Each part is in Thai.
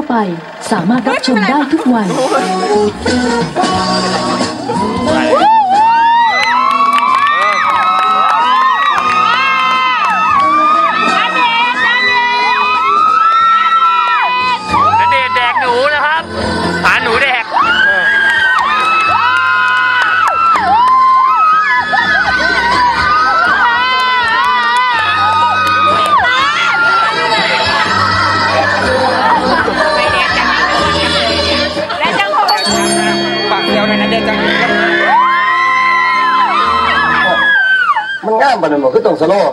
้าไป สามารถรับชมได้ทุกวัยามปานนั้นบ่คือต้องสโลว์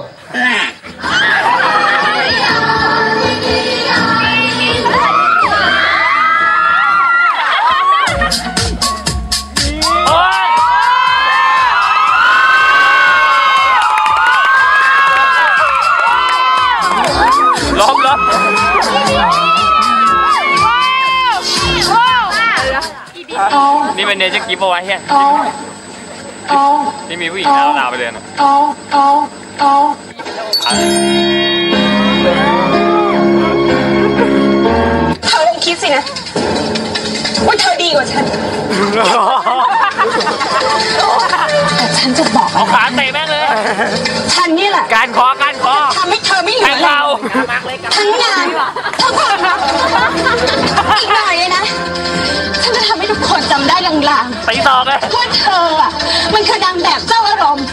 โอ๊ยล้มล้มนี่เป็นเนเจอร์กิฟต์เอาไว้เฮีย นี่มีผู้หญิงดาวลาวไปเลยนะเธอคงคิดสินะว่าเธอดีกว่าฉัน แต่ฉันจะบอกเอาขาเตะแม่งเลย ฉันนี่แหละการคอการคอทำให้เธอไม่เหแทลืงอแรเข่างทั้งงานทั้งความรักอีกหน่อยเลยนะ คนจำได้ลางตีศอกเลยๆว่าเธออะ มันคือนางแบบเจ้าอารมณ์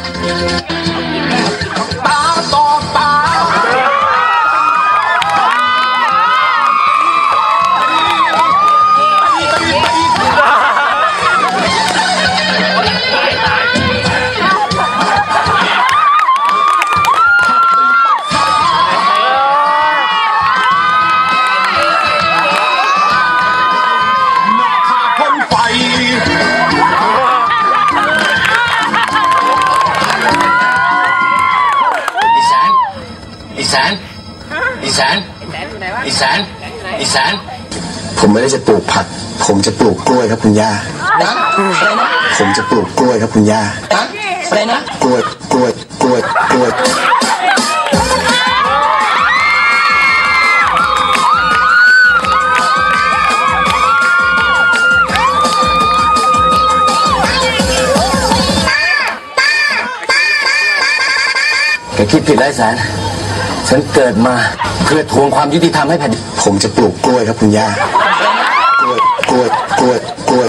สานอีสานอีสานผมไม่ได้จะปลูกผัก ผมจะปลูกกล้วยครับคุณย่านะอะไรนะผมจะปลูกกล้วยครับคุณย่านะอะไรนะกล้วยกล้วยกล้วยกล้วยแกคิดผิดแล้วไอ้แสนฉันเกิดมาเพื่อทวงความยุติธรรมให้แผ่นดินผมจะปลูกกล้วยครับคุณย่ากล้วยกล้วยกล้วยกล้วย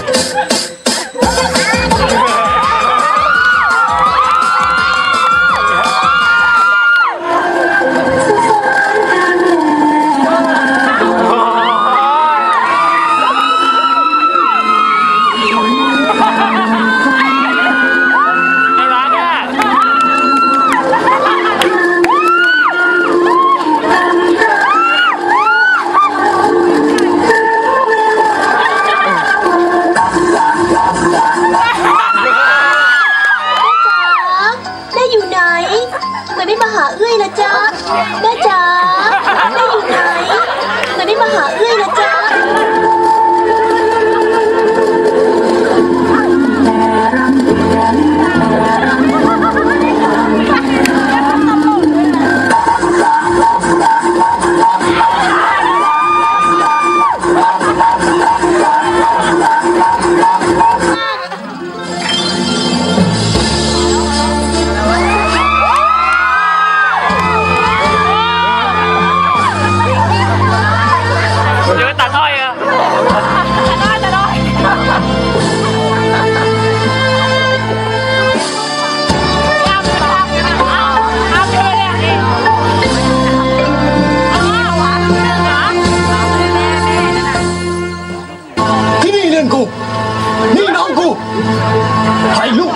แม่จ๋าแม่อยู่ไหนทำไมไม่มาหาเอื้อยล่ะจ๊ะแม่จ๋า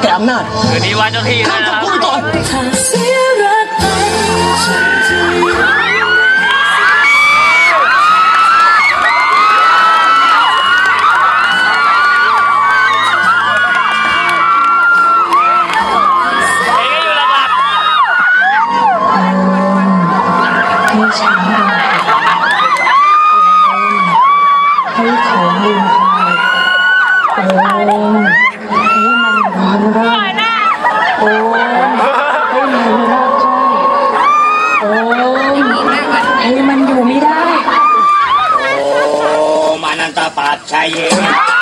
แกอำนาจคืนนี้วันเจ้าที่แล้วนะครับ ปั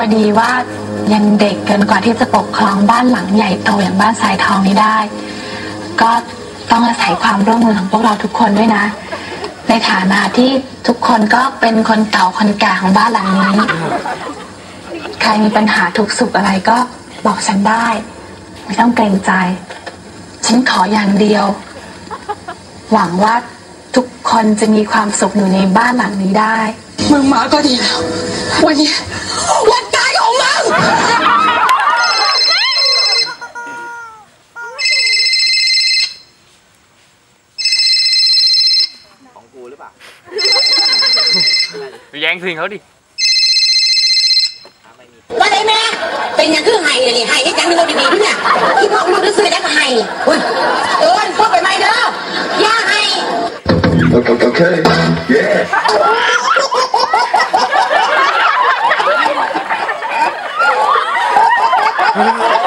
ตัวดีว่ายังเด็กเกินกว่าที่จะปกครองบ้านหลังใหญ่โตอย่างบ้านสายทองนี้ได้ ก็ต้องอาศัยความร่วมมือของพวกเราทุกคนด้วยนะ ในฐานะที่ทุกคนก็เป็นคนเก่าคนแก่ของบ้านหลังนี้ ใครมีปัญหาทุกสุขอะไรก็บอกฉันได้ ไม่ต้องเกรงใจ ฉันขออย่างเดียว หวังว่าทุกคนจะมีความสุขอยู่ในบ้านหลังนี้ได้ มึงมาก็ดีแล้ว วันนี้วันตายของมึง แย่งสิ่งเขาดิว่าไงแม่เป็นอย่างคือไห้เลยนี่ไห้ให้จังเลยดี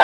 ๆ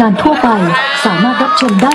การทั่วไป สามารถรับชมได้